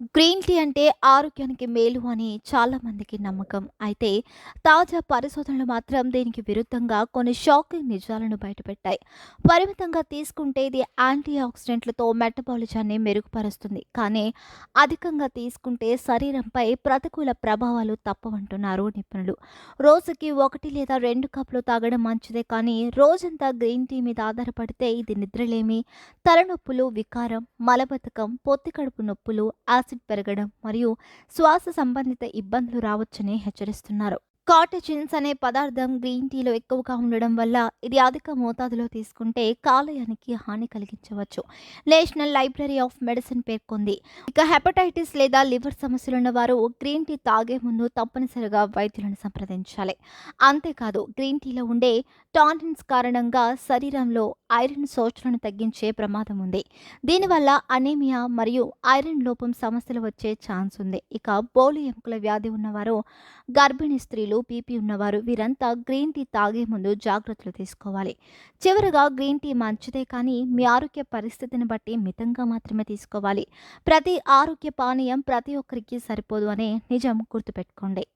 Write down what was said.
Green tea అంటే ఆరోగ్యానికి మేలు అని చాలామందికి నమ్మకం. అయితే తాజా పరిశోధనలు మాత్రం దీనికి విరుద్ధంగా కొన్ని షాకింగ్ నిజాలను బయటపెట్టాయి. పరిమితంగా తీసుకుంటే ఇది యాంటీ ఆక్సిడెంట్లతో మెటబాలిజాన్ని మెరుగుపరుస్తుంది. కానీ అధికంగా తీసుకుంటే శరీరంపై ప్రతికూల ప్రభావాలు తప్పవంటున్నారు నిపుణులు. రోజుకి ఒకటి లేదా రెండు కప్పులు తాగడం మంచిదే కానీ రోజంతా గ్రీన్ టీ మీద ఆధారపడితే ఇది నిద్రలేమి, తలనొప్పులు, వికారం, మలబద్ధకం, పొత్తికడుపు నొప్పులు, యాసిడ్ పెరగడం మరియు శ్వాస సంబంధిత ఇబ్బందులు రావచ్చని హెచ్చరిస్తున్నారు. కాటజిన్స్ అనే పదార్థం గ్రీన్ టీలో ఎక్కువగా ఉండడం వల్ల ఇది అధిక మోతాదులో తీసుకుంటే కాలేయానికి హాని కలిగించవచ్చు. నేషనల్ లైబ్రరీ ఆఫ్ మెడిసిన్ పేర్కొంది. ఇక హెపటైటిస్ లేదా లివర్ సమస్యలున్న వారు గ్రీన్ టీ తాగే ముందు తప్పనిసరిగా వైద్యులను సంప్రదించాలి. అంతేకాదు గ్రీన్ టీలో ఉండే టానిన్స్ కారణంగా శరీరంలో ఐరన్ శోషణను తగ్గించే ప్రమాదం ఉంది. దీనివల్ల అనీమియా మరియు ఐరన్ లోపం సమస్యలు వచ్చే ఛాన్స్ ఉంది. ఇక బోలు ఎముకల వ్యాధి ఉన్నవారు, గర్భిణీ స్త్రీలు, బీపీ ఉన్నవారు వీరంతా గ్రీన్ టీ తాగే ముందు జాగ్రత్తలు తీసుకోవాలి. చివరగా గ్రీన్ టీ మంచిదే కానీ మీ ఆరోగ్య పరిస్థితిని బట్టి మితంగా మాత్రమే తీసుకోవాలి. ప్రతి ఆరోగ్య పానీయం ప్రతి ఒక్కరికి సరిపోదు అనే నిజం గుర్తుపెట్టుకోండి.